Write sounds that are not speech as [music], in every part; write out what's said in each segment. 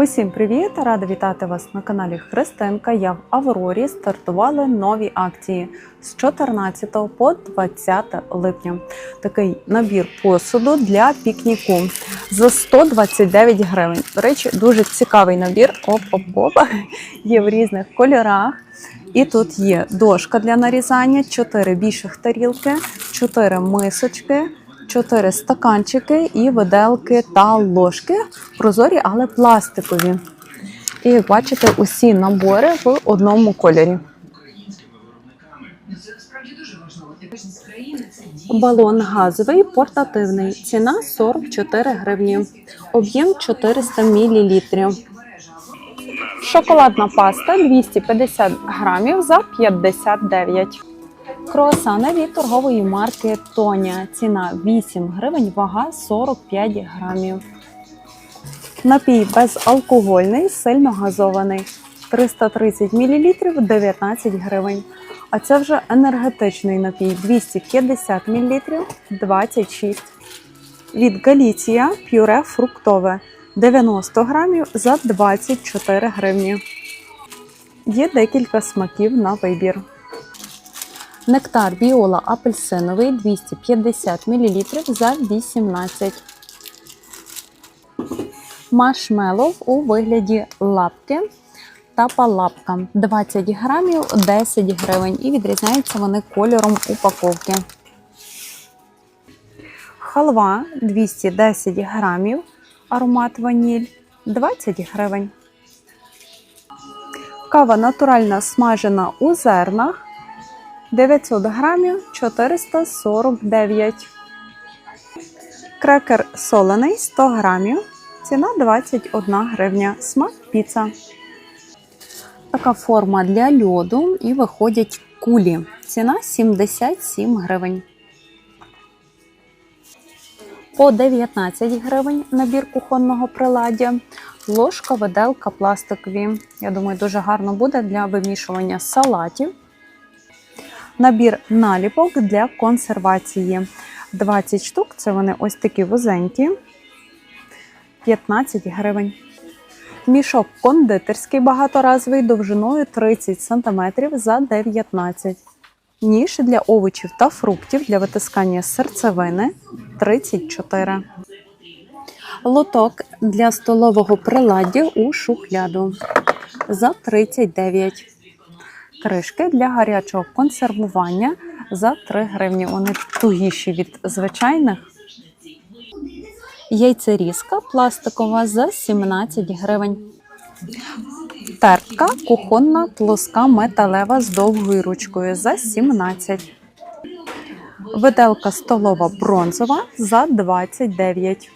Усім привіт! Рада вітати вас на каналі Христинка. Я в Аврорі стартували нові акції з 14 по 20 липня. Такий набір посуду для пікніку за 129 гривень. До речі, дуже цікавий набір. Оп-оп-оп. [laughs] Є в різних кольорах. І тут є дошка для нарізання, 4 більших тарілки, 4 мисочки. Чотири стаканчики і виделки та ложки прозорі, але пластикові. І як бачите, усі набори в одному кольорі. Балон газовий портативний. Ціна 44 гривні. Об'єм 400 мл. Шоколадна паста 250 грамів за 59. Круасани від торгової марки Тоня. Ціна 8 гривень, вага 45 грамів. Напій безалкогольний, сильно газований. 330 мл 19 гривень. А це вже енергетичний напій 250 мл 26. Від Галіція пюре фруктове 90 грамів за 24 гривні. Є декілька смаків на вибір. Нектар Біола апельсиновий 250 мл за 18. Маршмеллоу у вигляді лапки та палапка 20 грамів 10 гривень. І відрізняються вони кольором упаковки. Халва 210 грамів. Аромат ваніль 20 гривень. Кава натуральна смажена у зернах 900 грамів 449. Крекер солений 100 грамів. Ціна 21 гривня. Смак піца. Така форма для льоду і виходять кулі. Ціна 77 гривень. По 19 гривень набір кухонного приладдя. Ложка, виделка пластикові. Я думаю, дуже гарно буде для вимішування салатів. Набір наліпок для консервації. 20 штук це вони ось такі вузенькі. 15 гривень. Мішок кондитерський багаторазовий довжиною 30 см за 19 Ніж для овочів та фруктів для витискання серцевини 34 Лоток для столового приладдя у шухляду за 39 Кришки для гарячого консервування за 3 гривні. Вони тугіші від звичайних. Яйцерізка пластикова за 17 гривень. Тертка кухонна плоска металева з довгою ручкою за 17. Виделка столова бронзова за 29.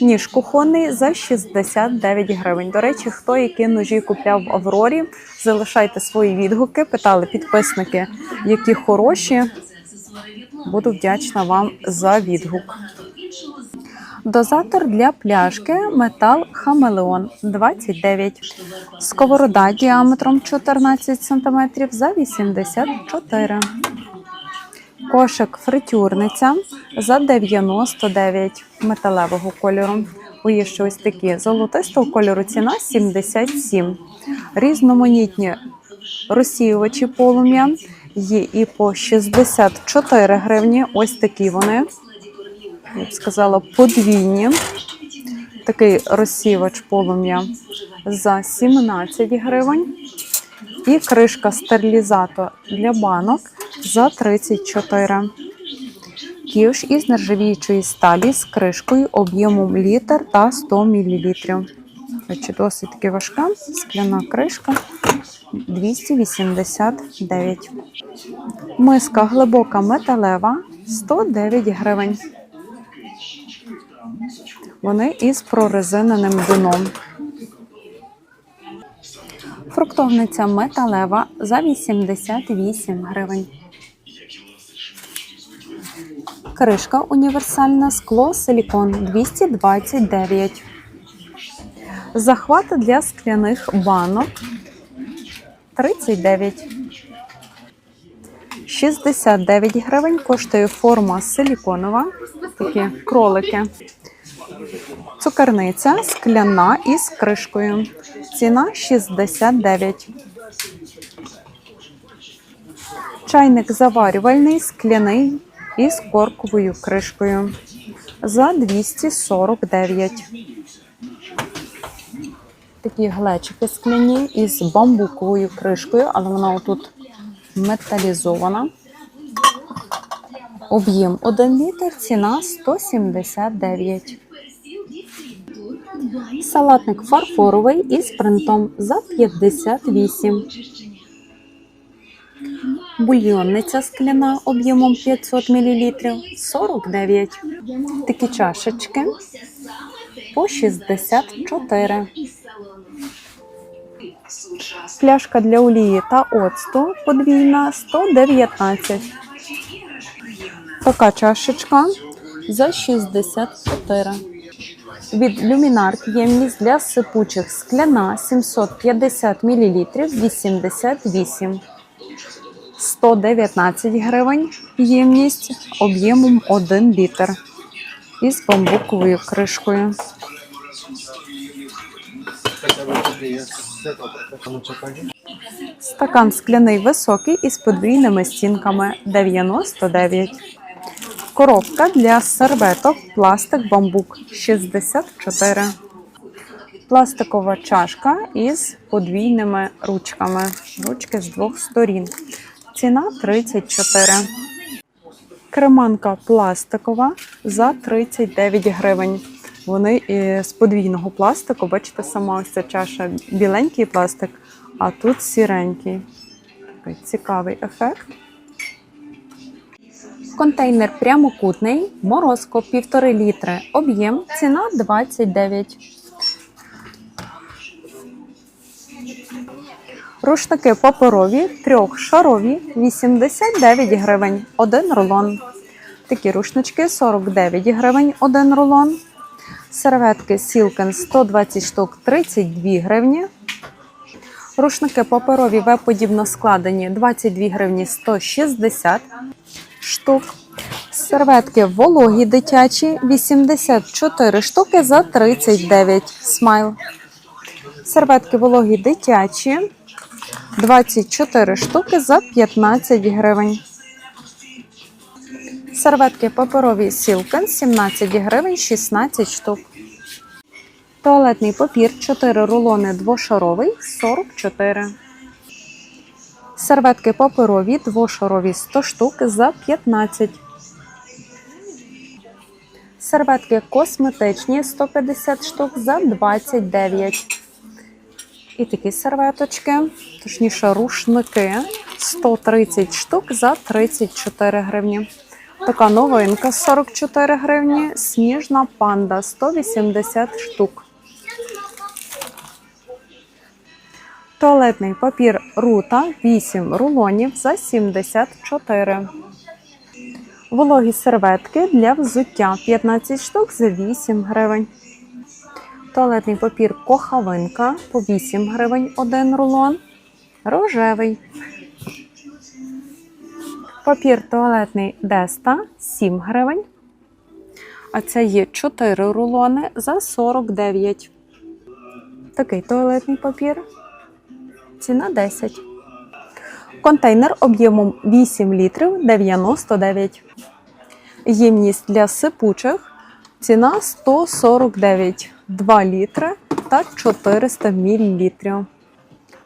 Ніж кухонний за 69 гривень. До речі, хто які ножі купляв в Аврорі, залишайте свої відгуки. Питали підписники, які хороші. Буду вдячна вам за відгук. Дозатор для пляшки метал Хамелеон 29. Сковорода діаметром 14 см за 84. Кошик фритюрниця за 99 металевого кольору. У є ще такі золотистого кольору ціна 77. Різноманітні розсіювачі полум'я є і по 64 гривні. Ось такі вони. Я б сказала, подвійні. Такий розсівач полум'я за 17 гривень. І кришка стерилізатор для банок за 34. Ківш із нержавіючої сталі з кришкою об'ємом літр та 100 мл. Речі, досить таки важка скляна кришка 289. Миска глибока металева 109 гривень. Вони із прорезиненим дном. Фруктовниця металева за 88 гривень. Кришка універсальна скло силікон 229. Захват для скляних банок 39. 69 гривень коштує форма силіконова. Такі кролики. Цукерниця скляна із кришкою. Ціна 69. Чайник заварювальний скляний із корковою кришкою за 249. Такі глечики скляні із бамбуковою кришкою, але вона отут металізована. Об'єм 1 літр, ціна 179. Салатник фарфоровий із принтом за 58. Бульйонниця скляна об'ємом 500 мл 49. Такі чашечки по 64. Пляшка для олії та оцту подвійна 119. Така чашечка за 64. Від люмінарк ємність для сипучих скляна 750 мл 88. 119 гривень ємність об'ємом 1 літр із бамбуковою кришкою. Стакан скляний високий із подвійними стінками 99. Коробка для серветок пластик бамбук 64. Пластикова чашка із подвійними ручками. Ручки з двох сторін. Ціна 34. Креманка пластикова за 39 гривень. Вони з подвійного пластику, бачите, сама ось ця чаша біленький пластик, а тут сіренький. Такий цікавий ефект. Контейнер прямокутний, морозко 1,5 літри, об'єм, ціна 29. Рушники паперові, трьохшарові, 89 гривень, один рулон. Такі рушнички 49 гривень, один рулон. Серветки Silken 120 штук 32 гривні. Рушники паперові В-подібно складені 22 гривні 160 штук. Серветки вологі дитячі 84 штуки за 39 смайл. Серветки вологі дитячі 24 штуки за 15 гривень. Серветки паперові Silken 17 гривень 16 штук. Туалетний папір 4 рулони двошаровий 44. Серветки паперові двошарові 100 штук за 15. Серветки косметичні 150 штук за 29. І такі серветочки, точніше рушники 130 штук за 34 гривні. Така новинка 44 гривні, сніжна панда 180 штук. Туалетний папір рута 8 рулонів за 74. Вологі серветки для взуття 15 штук за 8 гривень. Туалетний папір кохавинка по 8 гривень 1 рулон. Рожевий. Папір туалетний Деста 7 гривень. А це є 4 рулони за 49. Такий туалетний папір. Ціна 10. Контейнер об'ємом 8 літрів 99. Ємність для сипучих. Ціна 149 2 літри та 400 мл.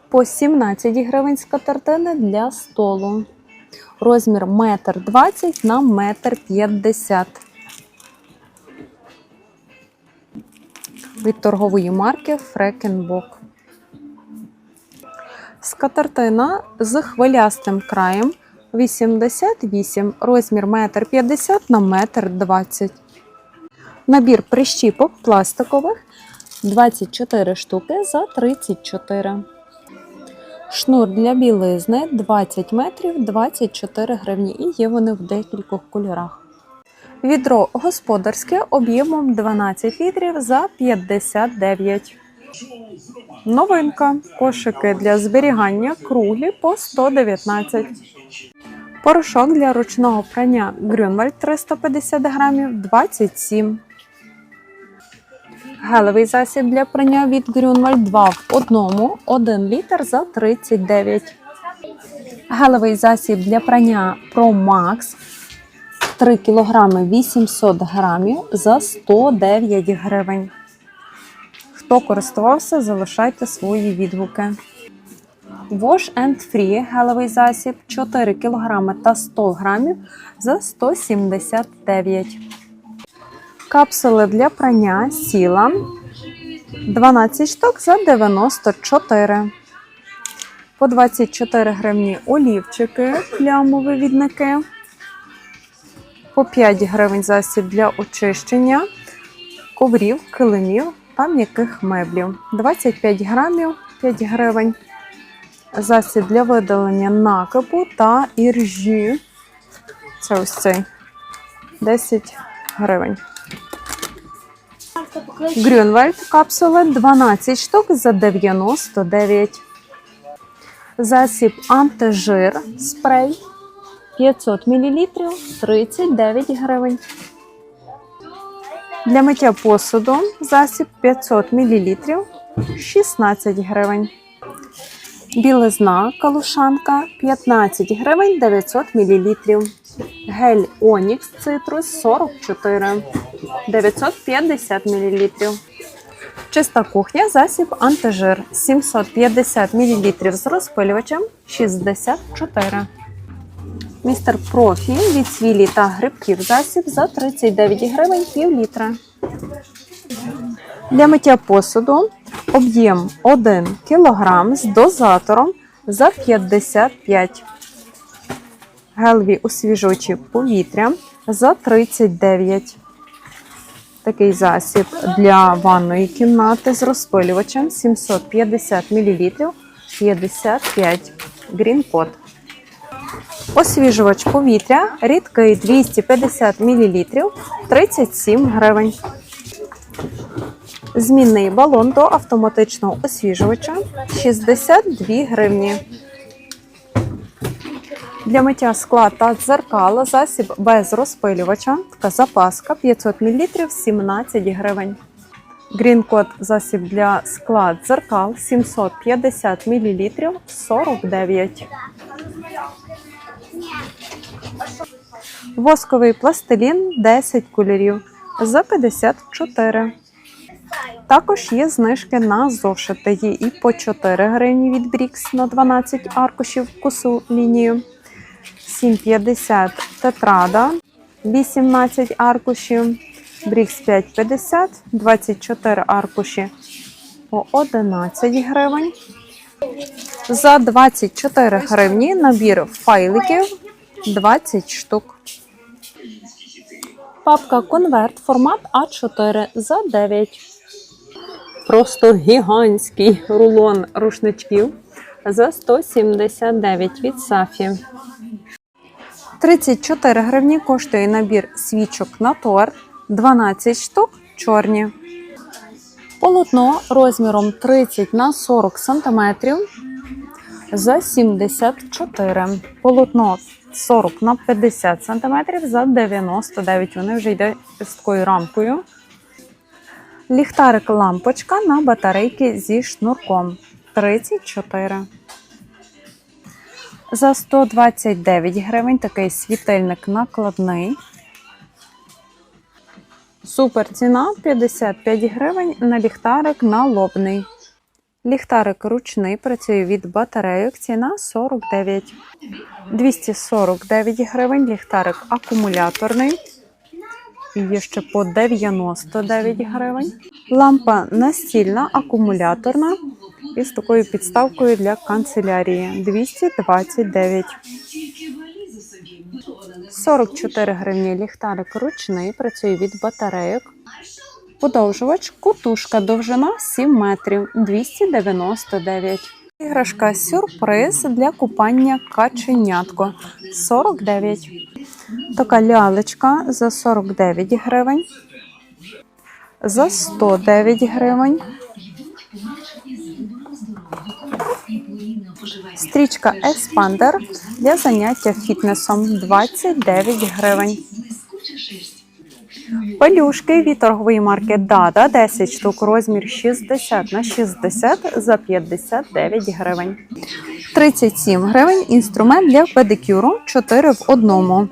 По 17 гривень скатертини для столу. Розмір 1,20 на 1,50 м. Від торгової марки Фрекенбок. Скатертина з хвилястим краєм 88, розмір 1,50 на 1,20 м. Набір прищіпок пластикових 24 штуки за 34. Шнур для білизни 20 метрів 24 гривні. І є вони в декількох кольорах. Відро господарське об'ємом 12 літрів за 59. Новинка. Кошики для зберігання круглі по 119. Порошок для ручного прання Грюнвальд 350 грамів 27. Гелевий засіб для прання від Grünwald 2 в одному, 1 літр за 39. Гелевий засіб для прання Max 3 кг 800 грамів за 109 гривень. Хто користувався, залишайте свої відгуки. Wash and Free гелевий засіб 4 кг та 100 грамів за 179. Капсули для прання сіла 12 штук за 94. По 24 гривні олівчики, плямові відники. По 5 гривень засіб для очищення коврів, килимів та м'яких меблів. 25 грамів 5 гривень. Засіб для видалення накипу та іржі. Це ось цей 10 гривень. Грюнвальд капсули 12 штук за 99. Засіб антижир спрей 500 мл 39 гривень. Для миття посуду засіб 500 мл 16 гривень. Білизна калушанка 15 гривень 900 мл. Гель Онікс цитрус 44 950 мл. Чиста кухня засіб антижир 750 мл з розпилювачем 64. Містер Профі від свілі та грибків засіб за 39 гривень пів літра. Для миття посуду об'єм 1 кг з дозатором за 55 Гелеві освіжувачі повітря за 39 Такий засіб для ванної кімнати з розпилювачем 750 мл 55 Green Code. Освіжувач повітря рідкий 250 мл 37 гривень. Змінний балон до автоматичного освіжувача 62 гривні. Для миття скла та дзеркала засіб без розпилювача. Така запаска 500 мл 17 гривень. Грінкод засіб для скла дзеркал 750 мл 49. Восковий пластилін 10 кольорів за 54. Також є знижки на зошити. Є і по 4 гривні від Брікс на 12 аркушів вкусу лінію. 7,50 тетрада, 18 аркушів, Брікс 5,50, 24 аркуші по 11 гривень. За 24 гривні набір файликів 20 штук. Папка конверт формат А4 за 9. Просто гігантський рулон рушничків за 179 від Сафі. 34 гривні коштує набір свічок на торт, 12 штук чорні. Полотно розміром 30 на 40 см за 74. Полотно 40 на 50 см за 99. Вони вже йде з такою рамкою. Ліхтарик лампочка на батарейки зі шнурком 34. За 129 гривень такий світильник накладний. Супер ціна 55 гривень на ліхтарик налобний. Ліхтарик ручний працює від батарейок. Ціна 49. 249 гривень. Ліхтарик акумуляторний. І Є ще по 99 гривень. Лампа настільна, акумуляторна із такою підставкою для канцелярії 229. 44 гривні ліхтарик ручний, працює від батарейок. Подовжувач, кутушка, довжина 7 метрів 299. Іграшка сюрприз для купання каченятко 49. Така лялечка за 49 гривень. За 109 гривень. Стрічка Еспандер для заняття фітнесом 29 гривень. Пелюшки від торгової марки Дада 10 штук, розмір 60 на 60 за 59 гривень. 37 гривень інструмент для педикюру 4 в одному.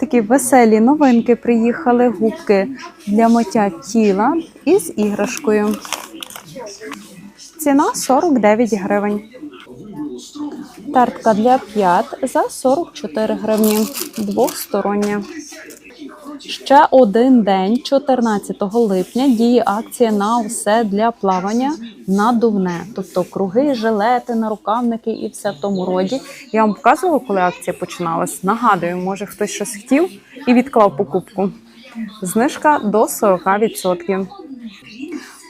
Такі веселі новинки приїхали губки для миття тіла із іграшкою. Ціна 49 гривень. Тартка для п'ят за 44 гривні. Двохстороння. Ще один день, 14 липня, діє акція на все для плавання надувне. Тобто круги, жилети, нарукавники і все в тому роді. Я вам показувала, коли акція починалась. Нагадую, може хтось щось хотів і відклав покупку. Знижка до 40%.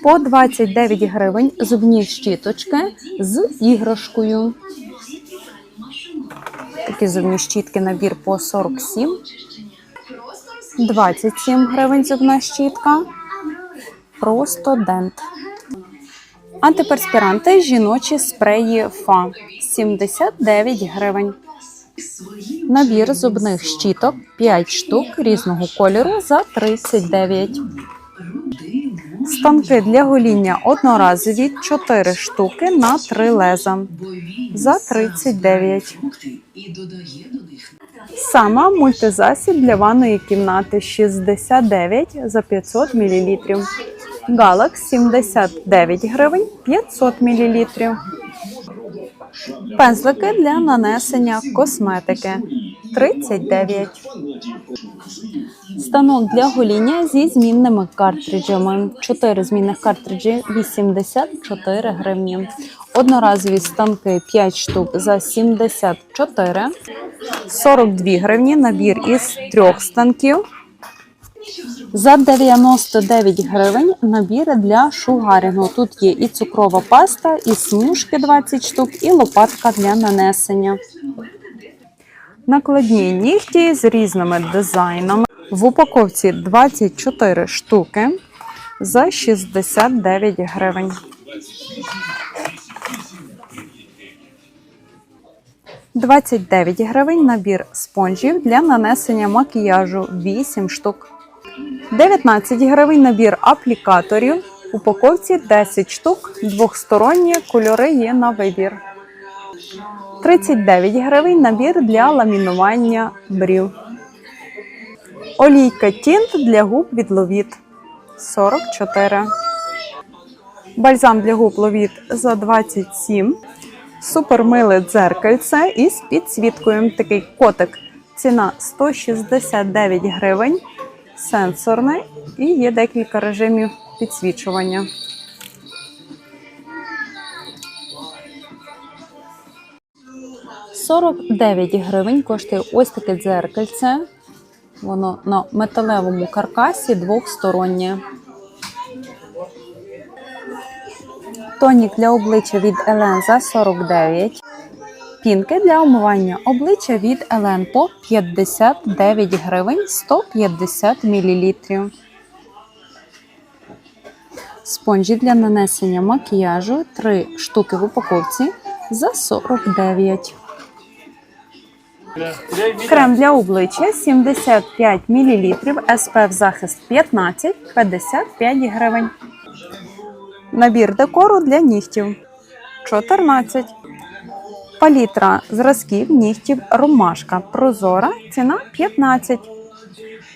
По 29 гривень зубні щіточки з іграшкою. Такі зубні щітки набір по 47. 27 гривень зубна щітка. Просто дент. Антиперспіранти жіночі спреї ФА 79 гривень. Набір зубних щіток 5 штук різного кольору за 39. Станки для гоління одноразові 4 штуки на 3 леза за 39. Додає до них Сама мультизасіб для ванної кімнати 69 за 500 мл. Галакс 79 гривень 500 мл. Пензлики для нанесення косметики 39. Станок для гоління зі змінними картриджами. 4 змінних картриджі 84 гривні. Одноразові станки 5 штук за 74. 42 гривні набір із трьох станків. За 99 гривень набір для шугарінгу. Тут є і цукрова паста, і смужки 20 штук, і лопатка для нанесення. Накладні нігті з різними дизайнами. В упаковці 24 штуки за 69 гривень. – 29 гривень набір спонжів для нанесення макіяжу 8 штук. 19 гривень набір аплікаторів. Упаковці 10 штук, двохсторонні кольори є на вибір. 39 гривень набір для ламінування брів. Олійка тінт для губ від Ловіт 44. Бальзам для губ Ловіт за 27. Супермиле дзеркальце із підсвіткою. Такий котик. Ціна 169 гривень. Сенсорне і є декілька режимів підсвічування. «49 гривень коштує ось таке дзеркальце. Воно на металевому каркасі двохстороннє. Тонік для обличчя від Елен за 49. Пінки для омивання обличчя від Елен по 59 гривень 150 мл. Спонжі для нанесення макіяжу 3 штуки в упаковці за 49. Крем для обличчя 75 мл, SPF захист 15, 55 гривень. Набір декору для нігтів 14. Палітра зразків нігтів ромашка прозора. Ціна 15.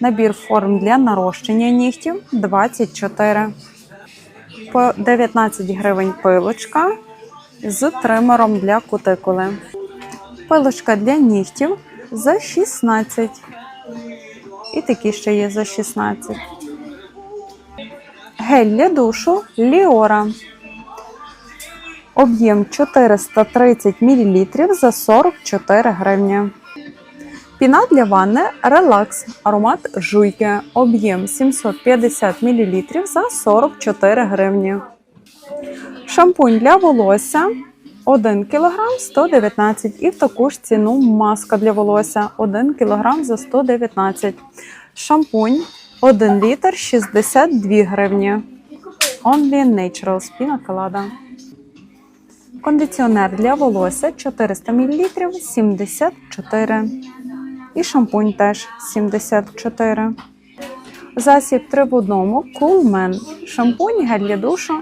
Набір форм для нарощення нігтів 24. По 19 гривень пилочка з тримером для кутикули. Пилочка для нігтів за 16. І такі ще є за 16. Гель для душу Ліора. Об'єм 430 мл за 44 гривні. Піна для ванни Релакс. Аромат жуйки. Об'єм 750 мл за 44 гривні. Шампунь для волосся 1 кг 119 і в таку ж ціну маска для волосся 1 кг за 119. Шампунь 1 літр 62 гривні. Only Naturals Pina Colada. Кондиціонер для волосся 400 мл 74. І шампунь теж 74. Засіб 3 в одному Coolman. Шампунь гель для душу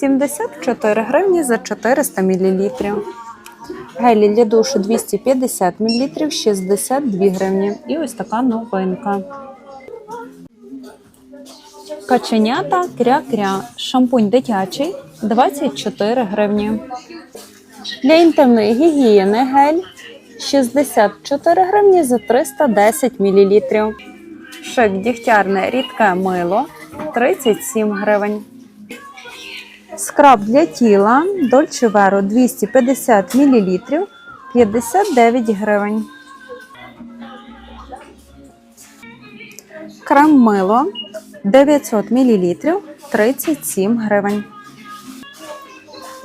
74 гривні за 400 мл. Гелі для душу 250 мл 62 гривні. І ось така новинка. Каченята кря-кря. Шампунь дитячий 24 гривні. Для інтимної гігієни гель 64 гривні за 310 мл. Шик дігтярне рідке мило 37 гривень. Скраб для тіла Dolce Vero 250 мл 59 гривень. Крем мило 900 мл 37 гривень.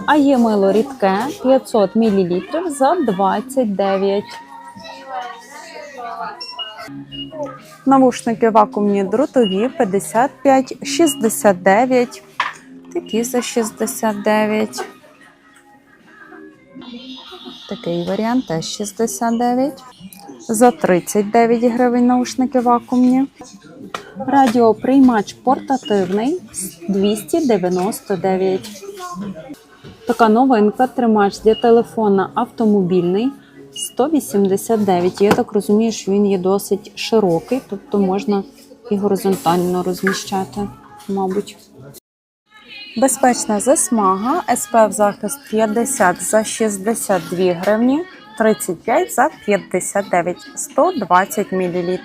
А є мило рідке 500 мл за 29. Навушники вакуумні дротові 55, 69. Такі за 69. Такий варіант теж 69. За 39 гривень наушники вакуумні. Радіоприймач портативний 299. Така новинка тримач для телефона автомобільний 189. Я так розумію, що він є досить широкий, тобто можна і горизонтально розміщати, мабуть. Безпечна засмага, SPF захист 50 за 62 гривні, 35 за 59, 120 мл.